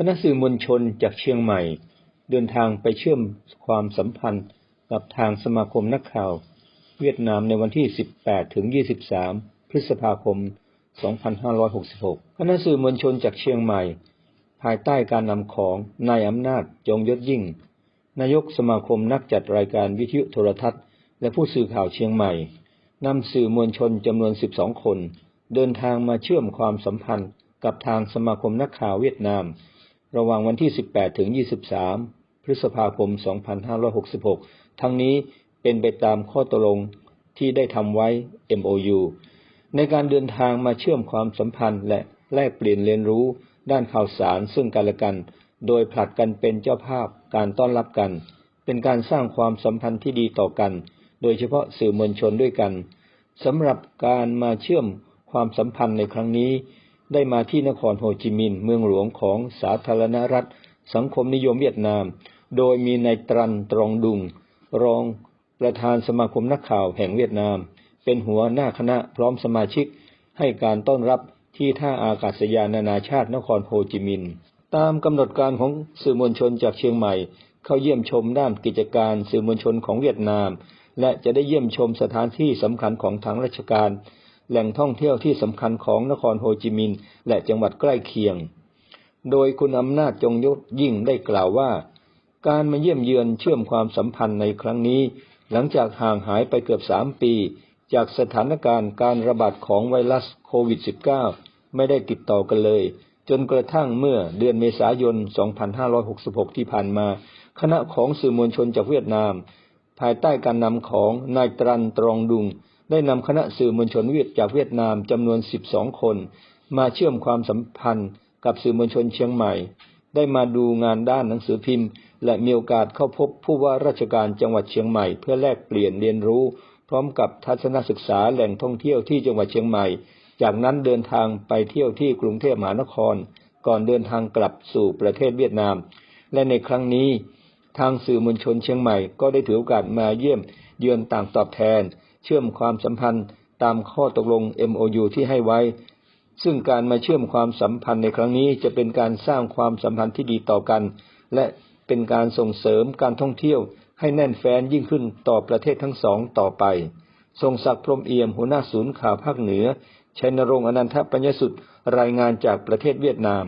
คณะสื่อมวลชนจากเชียงใหม่ เดินทางไปเชื่อมความสัมพันธ์กับทางสมาคมนักข่าว เวียดนามในวันที่ 18 ถึง 23 พฤษภาคม 2566 คณะสื่อมวลชนจากเชียงใหม่ ภายใต้การนำของนายอำนาจจงยศยิ่ง นายกสมาคมนักจัดรายการวิทยุโทรทัศน์ และผู้สื่อข่าวเชียงใหม่นำสื่อมวลชนจำนวน 12 คน เดินทางมาเชื่อมความสัมพันธ์กับทางสมาคมนักข่าวเวียดนาม ระหว่างวันที่ 18 ถึง 23 พฤษภาคม 2566 ทั้งนี้เป็นไปตามข้อตกลงที่ได้ทำไว้ MOU ในการเดินทางมาเชื่อมความสัมพันธ์และแลกเปลี่ยนเรียนรู้ด้านข่าวสารซึ่งกันและกัน โดยผลัดกันเป็นเจ้าภาพการต้อนรับกัน เป็นการสร้างความสัมพันธ์ที่ดีต่อกัน โดยเฉพาะสื่อมวลชนด้วยกันสำหรับการมาเชื่อมความสัมพันธ์ในครั้งนี้ ได้มาที่นครโฮจิมินห์เมืองหลวงของสาธารณรัฐ สังคมนิยมเวียดนาม โดยมีนายตรันตรองดุง รองประธานสมาคมนักข่าวแห่งเวียดนาม เป็นหัวหน้าคณะพร้อมสมาชิก ให้การต้อนรับที่ท่าอากาศยานนานาชาตินครโฮจิมินห์ตามกำหนดการของสื่อมวลชนจากเชียงใหม่ เข้าเยี่ยมชมด้านกิจการสื่อมวลชนของเวียดนาม และจะได้เยี่ยมชมสถานที่สำคัญของทางราชการ แหล่งท่องเที่ยวที่สำคัญของนครโฮจิมินห์และจังหวัดใกล้เคียง โดยคุณอำนาจจงยศยิ่งได้กล่าวว่า การมาเยี่ยมเยือนเชื่อมความสัมพันธ์ในครั้งนี้ หลังจากห่างหายไปเกือบสามปี จากสถานการณ์การระบาดของไวรัสโควิด -19 ไม่ได้ติดต่อกันเลย จนกระทั่งเมื่อเดือนเมษายน 2566 ที่ผ่านมา คณะของสื่อมวลชนจากเวียดนาม ภายใต้การนำของนายตรันตรองดุง ได้นำคณะสื่อมวลชนเวียดจากเวียดนามจำนวน 12 คน มาเชื่อมความสัมพันธ์กับสื่อมวลชนเชียงใหม่ ได้มาดูงานด้านหนังสือพิมพ์ และมีโอกาสเข้าพบผู้ว่าราชการจังหวัดเชียงใหม่ เพื่อแลกเปลี่ยนเรียนรู้ พร้อมกับทัศนศึกษาแหล่งท่องเที่ยวที่จังหวัดเชียงใหม่ จากนั้นเดินทางไปเที่ยวที่กรุงเทพมหานคร ก่อนเดินทางกลับสู่ประเทศเวียดนาม และในครั้งนี้ ทางสื่อมวลชนเชียงใหม่ ก็ได้ถือโอกาสมาเยี่ยมเยือนต่างตอบแทน ชื่อมความสัมพันธ์ตามข้อตกลง MOU ที่ให้ไว้ ซึ่งการมาเชื่อมความสัมพันธ์ในครั้งนี้จะเป็นการสร้างความสัมพันธ์ที่ดีต่อกัน และเป็นการส่งเสริมการท่องเที่ยวให้แน่นแฟ้นยิ่งขึ้นต่อประเทศทั้งสองต่อไป ทรงศักดิ์พรมเอี่ยมหัวหน้าศูนย์ข่าวภาคเหนือชัยนรงค์อนันทปัญญสุดรายงานจากประเทศเวียดนาม